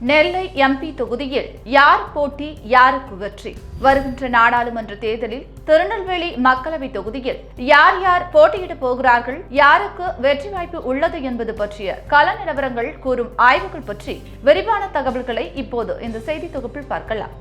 நெல்லை MP தொகுதியில் யார் போட்டி யாருக்கு வெற்றி? வருகின்ற நாடாளுமன்ற தேர்தலில் திருநெல்வேலி மக்களவை தொகுதியில் யார் யார் போட்டியிடப் போகிறார்கள் யாருக்கு வெற்றி வாய்ப்பு உள்ளது என்பது பற்றிய கள நிலவரங்கள் கூறும் ஆய்வுகள் பற்றி விரிவான தகவல்களை இப்போது இந்த செய்தி தொகுப்பில் பார்க்கலாம்.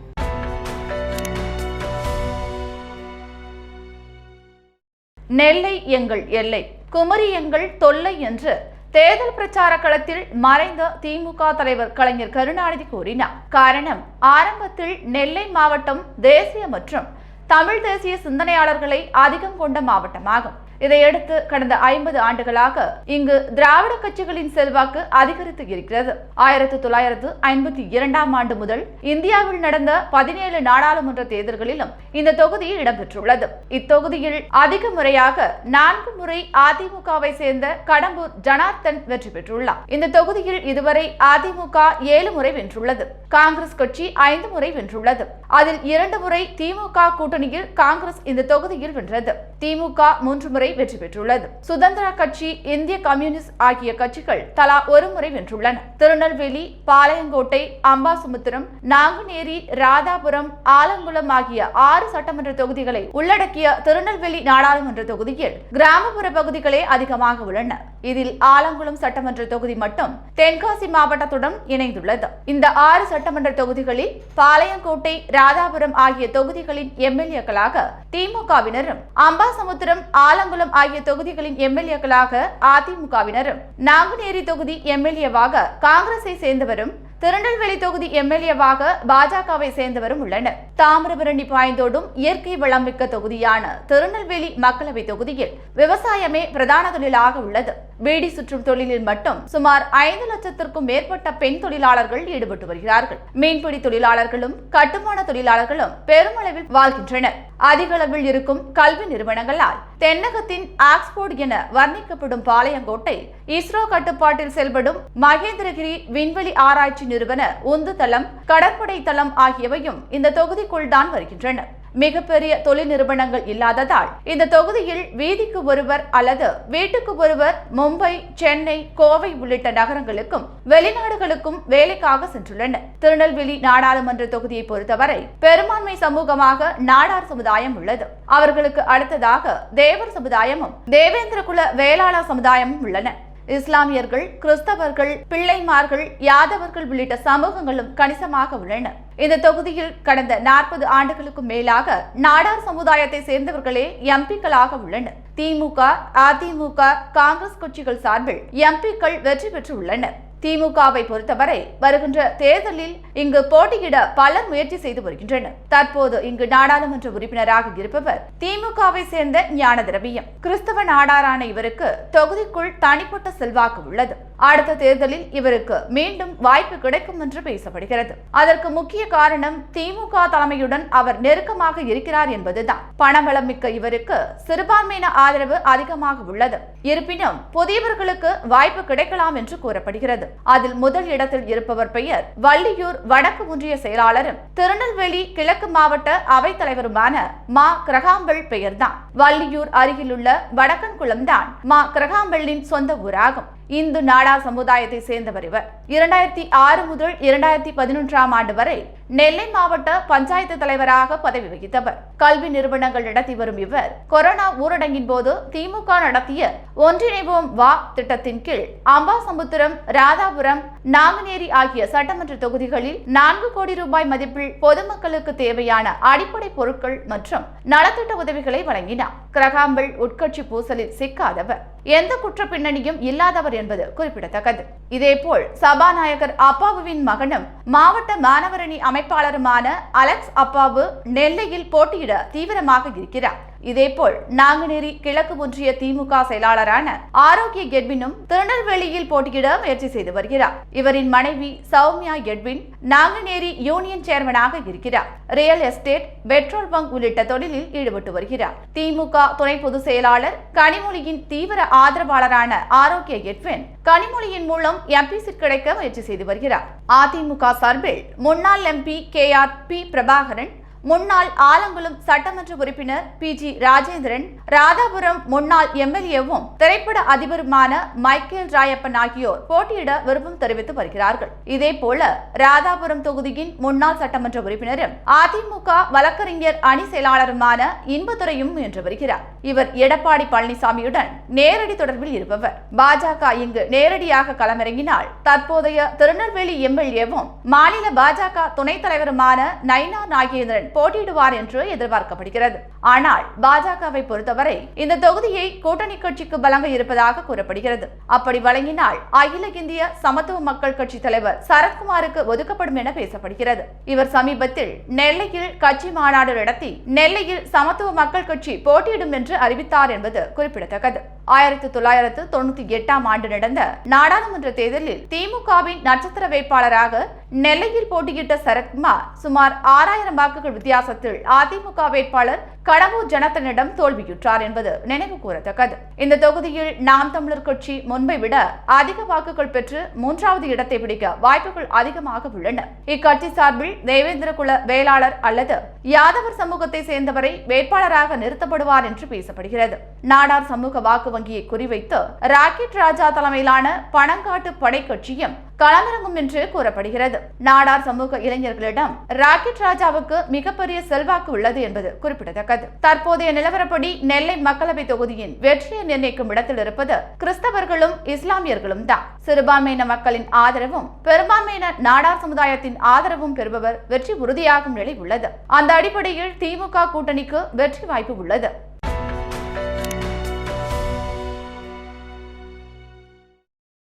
நெல்லை எங்கள் எல்லை குமரி எங்கள் தொல்லை என்று தேர்தல் பிரச்சார களத்தில் மறைந்த திமுக தலைவர் கலைஞர் கருணாநிதி கூறினார். காரணம் ஆரம்பத்தில் நெல்லை மாவட்டம் தேசிய மற்றும் தமிழ் தேசிய சிந்தனையாளர்களை அதிகம் கொண்ட மாவட்டமாகும். இதையடுத்து கடந்த ஐம்பது ஆண்டுகளாக இங்கு திராவிட கட்சிகளின் செல்வாக்கு அதிகரித்து இருக்கிறது. ஆயிரத்தி தொள்ளாயிரத்து ஐம்பத்தி இரண்டாம் ஆண்டு முதல் இந்தியாவில் நடந்த பதினேழு நாடாளுமன்ற தேர்தல்களிலும் இந்த தொகுதி இடம்பெற்றுள்ளது. இத்தொகுதியில் அதிக முறையாக நான்கு முறை அதிமுகவை சேர்ந்த கடம்பூர் ஜனார்த்தன் வெற்றி பெற்றுள்ளார். இந்த தொகுதியில் இதுவரை அதிமுக ஏழு முறை வென்றுள்ளது. காங்கிரஸ் கட்சி ஐந்து முறை வென்றுள்ளது. அதில் இரண்டு முறை திமுக கூட்டணியில் காங்கிரஸ் இந்த தொகுதியில் வென்றது. திமுக மூன்று முறை முறை வெற்றி பெற்றுள்ளது. சுதந்திர கட்சி இந்திய கம்யூனிஸ்ட் ஆகிய கட்சிகள் தலா ஒரு முறை வென்றுள்ளன. திருநெல்வேலி பாளையங்கோட்டை அம்பாசுமுத்திரம் நாங்குநேரி ராதாபுரம் ஆலங்குளம் ஆகிய ஆறு சட்டமன்ற தொகுதிகளை உள்ளடக்கிய திருநெல்வேலி நாடாளுமன்ற தொகுதியில் கிராமப்புற பகுதிகளே அதிகமாக உள்ளன. இதில் ஆலங்குளம் சட்டமன்ற தொகுதி மட்டும் தென்காசி மாவட்டத்துடன் இணைந்துள்ளது. இந்த ஆறு சட்டமன்ற தொகுதிகளில் பாளையங்கோட்டை ராதாபுரம் ஆகிய தொகுதிகளின் எம்எல்ஏக்களாக திமுகவினரும் அம்பாசமுத்திரம் ஆலங்குளம் ஆகிய தொகுதிகளின் எம்எல்ஏக்களாக அதிமுகவினரும் நாங்குநேரி தொகுதி எம்எல்ஏவாக காங்கிரஸை சேர்ந்தவரும் திருநெல்வேலி தொகுதி எம்எல்ஏவாக பாஜகவை சேர்ந்தவரும் உள்ளனர். தாமிரபரணி பாய்ந்தோடும் இயற்கை வளம் மிக்க தொகுதியான திருநெல்வேலி மக்களவை தொகுதியில் விவசாயமே பிரதான தொழிலாக உள்ளது. பீடி சுற்றும் தொழிலில் மட்டும் சுமார் ஐந்து லட்சத்திற்கும் மேற்பட்ட பெண் தொழிலாளர்கள் ஈடுபட்டு வருகிறார்கள். மீன்பிடி தொழிலாளர்களும் கட்டுமான தொழிலாளர்களும் பெருமளவில் வாழ்கின்றனர். அதிகளவில் இருக்கும் கல்வி நிறுவனங்களால் தென்னகத்தின் ஆக்ஸ்போர்ட் என வர்ணிக்கப்படும் பாளையங்கோட்டை இஸ்ரோ கட்டுப்பாட்டில் செயல்படும் மகேந்திரகிரி விண்வெளி ஆராய்ச்சி நிறுவன உந்து தளம் கடற்படை தளம் ஆகியவையும் இந்த தொகுதிக்குள் தான் வருகின்றன. மிகப்பெரிய தொழில் நிறுவனங்கள் இல்லாததால் இந்த தொகுதியில் வீதிக்கு ஒருவர் அல்லது வீட்டுக்கு ஒருவர் மும்பை சென்னை கோவை உள்ளிட்ட நகரங்களுக்கும் வெளிநாடுகளுக்கும் வேலைக்காக சென்றுள்ளனர். திருநெல்வேலி நாடாளுமன்ற தொகுதியை பொறுத்தவரை பெரும்பான்மை சமூகமாக நாடார் சமுதாயம் உள்ளது. அவர்களுக்கு அடுத்ததாக தேவர் சமுதாயமும் தேவேந்திரகுல வேளாளர் சமுதாயமும் உள்ளன. இஸ்லாமியர்கள் கிறிஸ்தவர்கள் பிள்ளைமார்கள் யாதவர்கள் உள்ளிட்ட சமூகங்களும் கணிசமாக உள்ளன. இந்த தொகுதியில் கடந்த நாற்பது ஆண்டுகளுக்கும் மேலாக நாடார் சமுதாயத்தை சேர்ந்தவர்களே எம்பிக்களாக உள்ளனர். திமுக அதிமுக காங்கிரஸ் கட்சிகள் சார்பில் எம்பிக்கள் வெற்றி பெற்று உள்ளனர் திமுகவை பொறுத்தவரை வருகின்ற தேர்தலில் இங்கு போட்டியிட பலர் முயற்சி செய்து வருகின்றனர். தற்போது இங்கு நாடாளுமன்ற உறுப்பினராக இருப்பவர் திமுகவை சேர்ந்த ஞான திரவியம் கிறிஸ்தவ நாடாரான இவருக்கு தொகுதிக்குள் தனிப்பட்ட செல்வாக்கு உள்ளது. அடுத்த தேர்தலில் இவருக்கு மீண்டும் வாய்ப்பு கிடைக்கும் என்று பேசப்படுகிறது. அதற்கு முக்கிய காரணம் திமுக தலைமையுடன் அவர் நெருக்கமாக இருக்கிறார் என்பதுதான். பணபலம் மிக்க இவருக்கு சிறுபான்மையின ஆதரவு அதிகமாக உள்ளது. இருப்பினும் புதியவர்களுக்கு வாய்ப்பு கிடைக்கலாம் என்று கூறப்படுகிறது. அதில் முதல் இடத்தில் இருப்பவர் பெயர் வள்ளியூர் வடக்கு ஒன்றிய செயலாளரும் திருநெல்வேலி கிழக்கு மாவட்ட அவைத் தலைவருமான மா. கிரகாம்பல் பெயர்தான். வள்ளியூர் அருகிலுள்ள வடக்கன்குளம் தான் மா. கிரகாம்பலின் சொந்த ஊராகும். இந்து நாடா சமுதாயத்தை சேர்ந்தவர் இவர். இரண்டாயிரத்தி ஆறு முதல் இரண்டாயிரத்தி பதினொன்றாம் ஆண்டு வரை நெல்லை மாவட்ட பஞ்சாயத்து தலைவராக பதவி வகித்தவர். கல்வி நிறுவனங்கள் நடத்தி வரும் இவர் கொரோனா ஊரடங்கின் போது திமுக நடத்திய ஒன்றிணைவோம் வா திட்டத்தின் கீழ் அம்பாசமுத்திரம் ராதாபுரம் நாங்குநேரி ஆகிய சட்டமன்ற தொகுதிகளில் நான்கு கோடி ரூபாய் மதிப்பில் பொதுமக்களுக்கு தேவையான அடிப்படை பொருட்கள் மற்றும் நலத்திட்ட உதவிகளை வழங்கினார். கிரகாம்பல் உட்கட்சி பூசலில் சிக்காதவர். எந்த குற்ற பின்னணியும் இல்லாதவர் என்பது குறிப்பிடத்தக்கது. இதேபோல் சபாநாயகர் அப்பாவுவின் மகனும் மாவட்ட மாணவரணி அமைப்பு அமைப்பாளருமான அலெக்ஸ் அப்பாவு நெல்லையில் போட்டியிட தீவிரமாக இருக்கிறார். இதேபோல் நாங்குநேரி கிழக்கு ஒன்றிய திமுக செயலாளரான ஆரோக்கிய எட்வினும் திருநெல்வேலியில் போட்டியிட முயற்சி செய்து வருகிறார். இவரின் மனைவி சௌமியா எட்வின் நாங்குநேரி யூனியன் சேர்மனாக இருக்கிறார். ரியல் எஸ்டேட் பெட்ரோல் பங்க் உள்ளிட்ட தொழிலில் ஈடுபட்டு வருகிறார். திமுக துணை பொதுச் செயலாளர் கனிமொழியின் தீவிர ஆதரவாளரான ஆரோக்கிய எட்வின் கனிமொழியின் மூலம் எம்பி சீட் கிடைக்க முயற்சி செய்து வருகிறார். அதிமுக சார்பில் முன்னாள் MP K R P Prabhakaran முன்னாள் ஆலங்குளம் சட்டமன்ற உறுப்பினர் பி ஜி ராஜேந்திரன் ராதாபுரம் முன்னாள் எம்எல்ஏவும் திரைப்பட அதிபருமான மைக்கேல் ராயப்பன் ஆகியோர் போட்டியிட விருப்பம் தெரிவித்து வருகிறார்கள். இதேபோல ராதாபுரம் தொகுதியின் முன்னாள் சட்டமன்ற உறுப்பினரும் அதிமுக வழக்கறிஞர் அணி செயலாளருமான இன்பதுரையும் முயன்று வருகிறார். இவர் எடப்பாடி பழனிசாமியுடன் நேரடி தொடர்பில் இருப்பவர். பாஜக இங்கு நேரடியாக களமிறங்கினால் தற்போதைய திருநெல்வேலி எம்எல்ஏவும் மாநில பாஜக துணைத் தலைவருமான நைனா நாகேந்திரன் போட்டியிடுவார் என்று எதிர்பார்க்கப்படுகிறது. ஆனால் பாஜகவை பொறுத்தவரை இந்த தொகுதியை கூட்டணி கட்சிக்கு வழங்க இருப்பதாக கூறப்படுகிறது. அப்படி வழங்கினால் அகில இந்திய சமத்துவ மக்கள் கட்சி தலைவர் சரத்குமாருக்கு ஒதுக்கப்படும் என பேசப்படுகிறது. இவர் சமீபத்தில் நெல்லையில் கட்சி மாநாடு நடத்தி நெல்லையில் சமத்துவ மக்கள் கட்சி போட்டியிடும் என்று அறிவித்தார் என்பது குறிப்பிடத்தக்கது. ஆயிரத்தி தொள்ளாயிரத்து தொண்ணூத்தி எட்டாம் ஆண்டு நடந்த நாடாளுமன்ற தேர்தலில் திமுகவின் நட்சத்திர வேட்பாளராக நெல்லையில் போட்டியிட்ட சரத்குமார் சுமார் ஆறாயிரம் வாக்குகள் வித்தியாசத்தில் அதிமுக வேட்பாளர் கடம்பூர் ஜனத்தனிடம் தோல்வியுற்றார் என்பது நினைவு கூறத்தக்கது. இந்த தொகுதியில் நாம் தமிழர் கட்சி முன்பை விட அதிக வாக்குகள் பெற்று மூன்றாவது இடத்தை பிடிக்க வாய்ப்புகள் அதிகமாக உள்ளன. இக்கட்சி சார்பில் தேவேந்திர குல வேளாளர் அல்லது யாதவர் சமூகத்தை சேர்ந்தவரை வேட்பாளராக நிறுத்தப்படுவார் என்று பேசப்படுகிறது. நாடார் சமூக வாக்கு வங்கியை குறிவைத்து ராக்கெட் ராஜா தலைமையிலான பணங்காட்டு படை கட்சியும் களமிறங்கும் என்று கூறப்படுகிறது. நாடார் சமூக இளைஞர்களிடம் ராக்கெட் ராஜாவுக்கு மிகப்பெரிய செல்வாக்கு உள்ளது என்பது குறிப்பிடத்தக்கது. தற்போதைய நிலவரப்படி நெல்லை மக்களவை தொகுதியின் வெற்றியை நிர்ணயிக்கும் இடத்தில் இருப்பது கிறிஸ்தவர்களும் இஸ்லாமியர்களும் தான். சிறுபான்மையின மக்களின் ஆதரவும் பெரும்பான்மையின நாடார் சமுதாயத்தின் ஆதரவும் பெறுபவர் வெற்றி உறுதியாகும் நிலை உள்ளது. அந்த அடிப்படையில் திமுக கூட்டணிக்கு வெற்றி வாய்ப்பு உள்ளது.